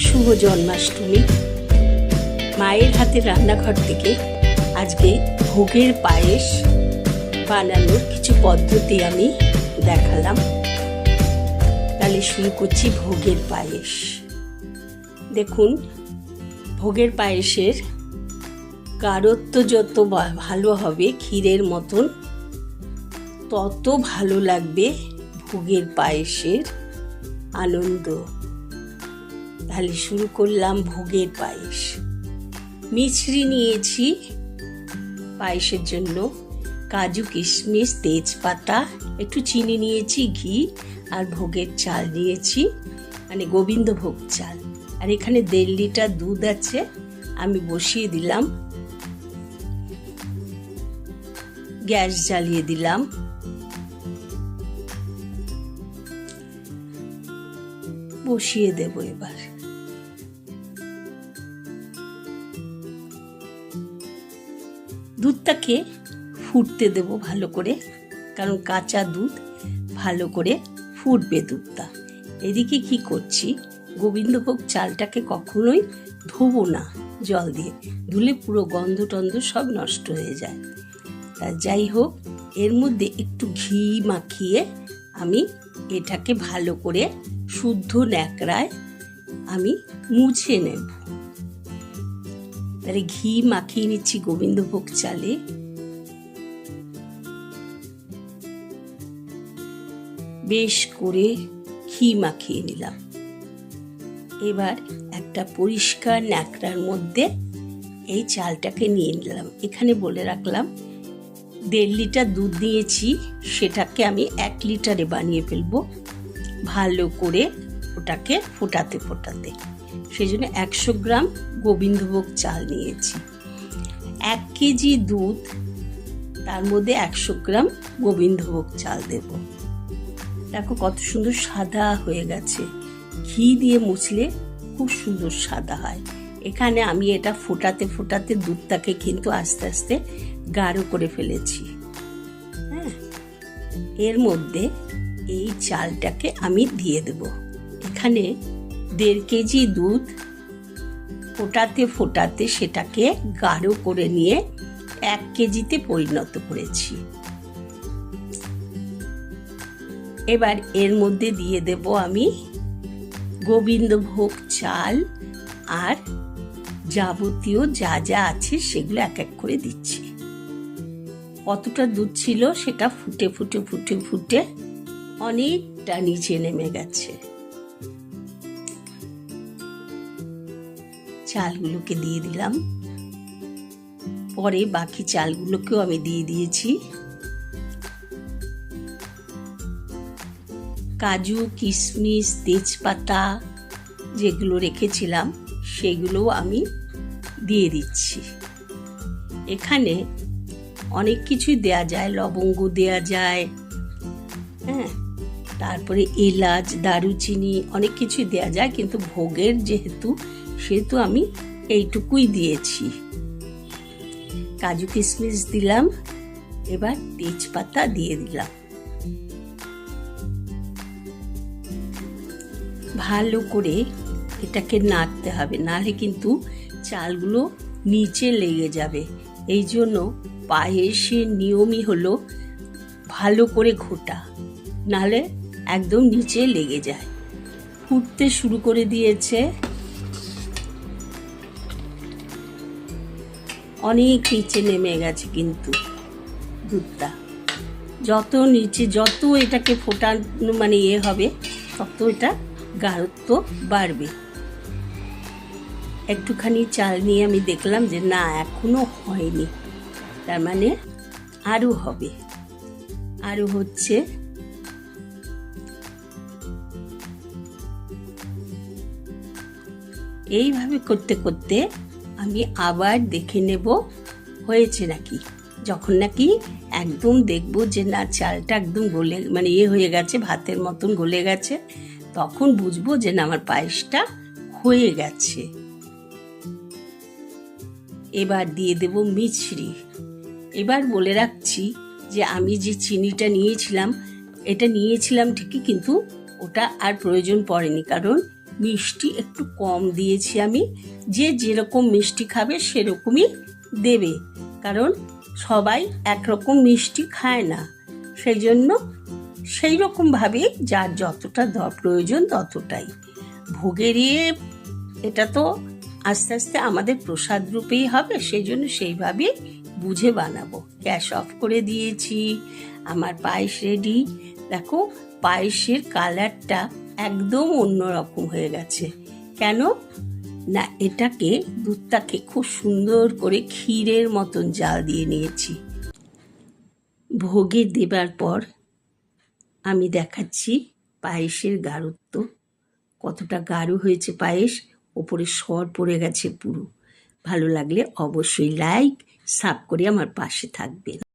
শুভ জন্মাষ্টমী। মায়ের হাতের রান্নাঘর থেকে আজকে ভোগের পায়েস বানানোর কিছু পদ্ধতি আমি দেখালাম। তাহলে শুরু করছি ভোগের পায়েস। দেখুন, ভোগের পায়েসের গাঢ়ত্ব যত ভালো হবে ক্ষীরের মতন, তত ভালো লাগবে ভোগের পায়েসের আনন্দ। তাহলে শুরু করলাম ভোগের পায়েস। মিছরি নিয়েছি পায়েসের জন্য। কাজু, কিশমিশ, তেজপাতা, একটু চিনি নিয়েছি, ঘি আর ভোগের চাল নিয়েছি মানে গোবিন্দভোগ চাল। আর এখানে দেড় লিটার দুধ আছে, আমি বসিয়ে দিলাম। গ্যাস জ্বালিয়ে দিলাম। বসিয়ে দেব এবার। দুধটাকে ফুটতে দেব ভালো করে, কারণ কাঁচা দুধ ভালো করে ফুটবে দুধটা। এদিকে কি করছি, গোবিন্দভোগ চালটাকে কখনোই ধোবো না জল দিয়ে, ধুলে পুরো গন্ধ টন্ধ সব নষ্ট হয়ে যায়। তা যাই হোক, এর মধ্যে একটু ঘি মাখিয়ে আমি এটাকে ভালো করে শুদ্ধ ন্যাকড়ায় আমি মুছে নেব। তাহলে ঘি মাখিয়ে নিচ্ছি গোবিন্দভোগ চালে। বেশ করে ঘি মাখিয়ে নিলাম। এবার একটা পরিষ্কার ন্যাকড়ার মধ্যে এই চালটাকে নিয়ে নিলাম। এখানে বলে রাখলাম, দেড় লিটার দুধ দিয়েছি সেটাকে আমি এক লিটারে বানিয়ে ফেলব। ভালো করে ওটাকে ফোটাতে ফোটাতে। সেই জন্য একশো গ্রাম গোবিন্দভোগ চাল নিয়েছি। এক কেজি দুধ, তার মধ্যে একশো গ্রাম গোবিন্দভোগ চাল দেব। দেখো কত সুন্দর সাদা হয়ে গেছে। ঘি দিয়ে মুছলে খুব সুন্দর সাদা হয়। এখানে আমি এটা ফোটাতে ফোটাতে দুধটাকে কিন্তু আস্তে আস্তে গাঢ় করে ফেলেছি। হ্যাঁ এর মধ্যে এই চালটাকে আমি দিয়ে দেব। এখানে দেড় কেজি দুধ ফোটাতে ফোটাতে সেটাকে গাঢ় করে নিয়ে এক কেজিতে পরিণত করেছি। এবার এর মধ্যে দিয়ে দেব আমি গোবিন্দভোগ চাল আর যাবতীয় যা যা আছে সেগুলো এক এক করে দিচ্ছি। কতটা দুধ ছিল সেটা ফুটে ফুটে ফুটে ফুটে অনেকটা নিচে নেমে গেছে। চালগুলোকে দিয়ে দিলাম। পরে বাকি চালগুলোকেও আমি দিয়ে দিয়েছি। কাজু, কিশমিশ, তেজপাতা যেগুলো রেখেছিলাম, সেগুলোও আমি দিয়ে দিচ্ছি। এখানে অনেক কিছুই দেয়া যায়, লবঙ্গ দেয়া যায় হ্যাঁ তারপরে এলাচ, দারুচিনি, অনেক কিছুই দেয়া যায়, কিন্তু ভোগের যেহেতু, সেহেতু আমি এইটুকুই দিয়েছি। কাজু কিশমিশ দিলাম, এবার তেজপাতা দিয়ে দিলাম। ভালো করে এটাকে নাড়তে হবে, নাহলে কিন্তু চালগুলো নিচে লেগে যাবে। এই জন্য পায়েসের নিয়মই হলো ভালো করে ঘোটা, নাহলে একদম নিচে লেগে যায়। ফুটতে শুরু করে দিয়েছে। অনেক নিচে নেমে গেছে কিন্তু দুধটা। যত নিচে, যত এটাকে ফোটানো মানে ইয়ে হবে, তত এটা গাঢ়ত্ব বাড়বে। একটুখানি চাল নিয়ে আমি দেখলাম যে না, এখনও হয়নি। তার মানে আরও হবে। আরও হচ্ছে এইভাবে করতে করতে আমি আবার দেখে নেব হয়েছে নাকি। যখন নাকি একদম দেখব যে না, চালটা একদম গলে মানে ইয়ে হয়ে গেছে, ভাতের মতন গলে গেছে, তখন বুঝব যে না, আমার পায়েসটা হয়ে গেছে। এবার দিয়ে দেব মিছরি। এবার বলে রাখছি যে আমি যে চিনিটা নিয়েছিলাম, এটা নিয়েছিলাম ঠিকই, কিন্তু ওটা আর প্রয়োজন পড়েনি, কারণ মিষ্টি একটু কম দিয়েছি আমি। যে যেরকম মিষ্টি খাবে সেরকমই দেবে। কারণ সবাই একরকম মিষ্টি খায় না। সেই জন্য সেই রকমভাবে যার যতটা প্রয়োজন ততটাই। ভোগের ইয়ে এটা তো আস্তে আস্তে আমাদের প্রসাদ রূপেই হবে সেই জন্য সেইভাবে বুঝে বানাবো। গ্যাস অফ করে দিয়েছি, আমার পায়েস রেডি। দেখো, পায়েসের কালারটা একদম অন্যরকম হয়ে গেছে। কেন? না, এটাকে দুধটাকে খুব সুন্দর করে ক্ষীরের মতন জাল দিয়ে নিয়েছি। ভোগে দেবার পর আমি দেখাচ্ছি পায়েসের গাঢ়ত্ব। কতটা গাঢ় হয়েছে পায়েস, ওপরে সর পড়ে গেছে পুরো। ভালো লাগলে অবশ্যই লাইক সাব করে আমার পাশে থাকবেন।